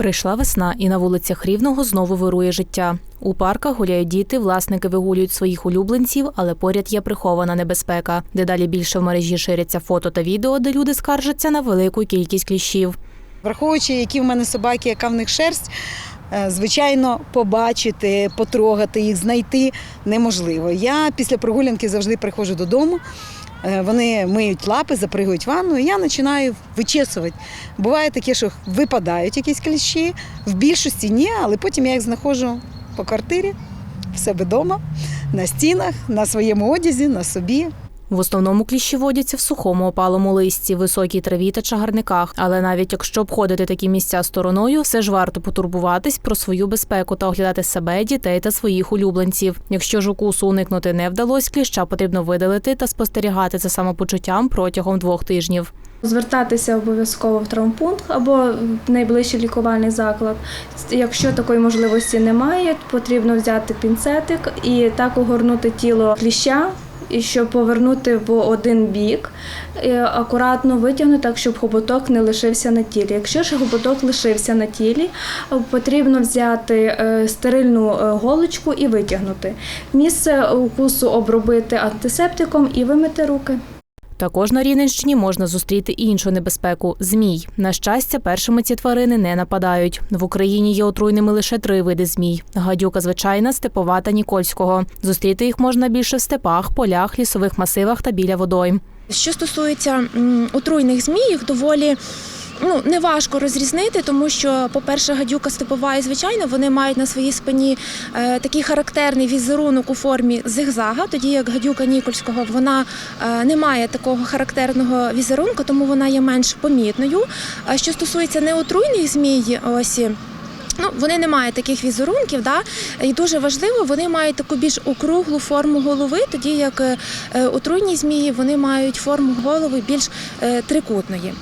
Прийшла весна, і на вулицях Рівного знову вирує життя. У парках гуляють діти, власники вигулюють своїх улюбленців, але поряд є прихована небезпека. Дедалі більше в мережі ширяться фото та відео, де люди скаржаться на велику кількість кліщів. Враховуючи, які в мене собаки, яка в них шерсть, е, звичайно, побачити, потрогати їх, знайти неможливо. Я після прогулянки завжди приходжу додому. Е, Вони миють лапи, запригують ванну, і я починаю вичесувати. Буває таке, що випадають якісь кліщі, в більшості ні, але потім я їх знаходжу по квартирі, в себе вдома, на стінах, на своєму одязі, на собі. В основному кліщі водяться в сухому опалому листі, високій траві та чагарниках. Але навіть якщо обходити такі місця стороною, все ж варто потурбуватись про свою безпеку та оглядати себе, дітей та своїх улюбленців. Якщо ж укусу уникнути не вдалося, кліща потрібно видалити та спостерігати за самопочуттям протягом двох тижнів. Звертатися обов'язково в травмпункт або в найближчий лікувальний заклад. Якщо такої можливості немає, потрібно взяти пінцетик і так огорнути тіло кліща, щоб повернути в один бік, і акуратно витягнути так, щоб хоботок не лишився на тілі. Якщо ж хоботок лишився на тілі, потрібно взяти е, стерильну е, голочку і витягнути. Місце укусу обробити антисептиком і вимити руки. Також на Рівненщині можна зустріти і іншу небезпеку змій. На щастя, першими ці тварини не нападають. В Україні є отруйними лише три види змій: гадюка звичайна, степова та нікольського. Зустріти їх можна більше в степах, полях, лісових масивах та біля водойм. Що стосується отруйних змій, їх доволі ну, неважко розрізнити, тому що, по-перше, гадюка степова і звичайно, вони мають на своїй спині е, такий характерний візерунок у формі зигзага, тоді як гадюка Нікольського вона е, не має такого характерного візерунку, тому вона є менш помітною. А що стосується неотруйних змій, ось. Ну, вони не мають таких візерунків, да? і дуже важливо, вони мають таку більш округлу форму голови, тоді як е, е, отруйні змії вони мають форму голови більш е, трикутної.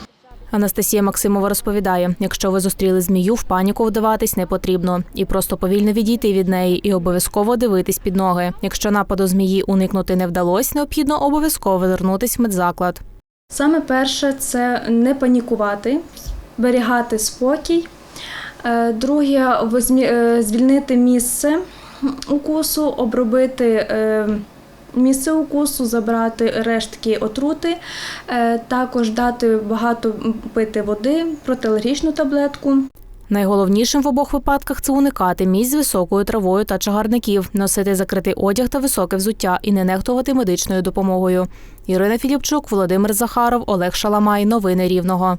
Анастасія Максимова розповідає: якщо ви зустріли змію, в паніку вдаватись не потрібно, і просто повільно відійти від неї і обов'язково дивитись під ноги. Якщо нападу змії уникнути не вдалося, необхідно обов'язково звернутись в медзаклад. Саме перше це не панікувати, зберігати спокій. Е, Друге е, звільнити місце укусу, обробити е, місце укусу, забрати рештки отрути, е, також дати багато пити води, протиалергічну таблетку. Найголовнішим в обох випадках це уникати місць з високою травою та чагарників, носити закритий одяг та високе взуття і не нехтувати медичною допомогою. Ірина Філіпчук, Володимир Захаров, Олег Шаламай. Новини Рівного.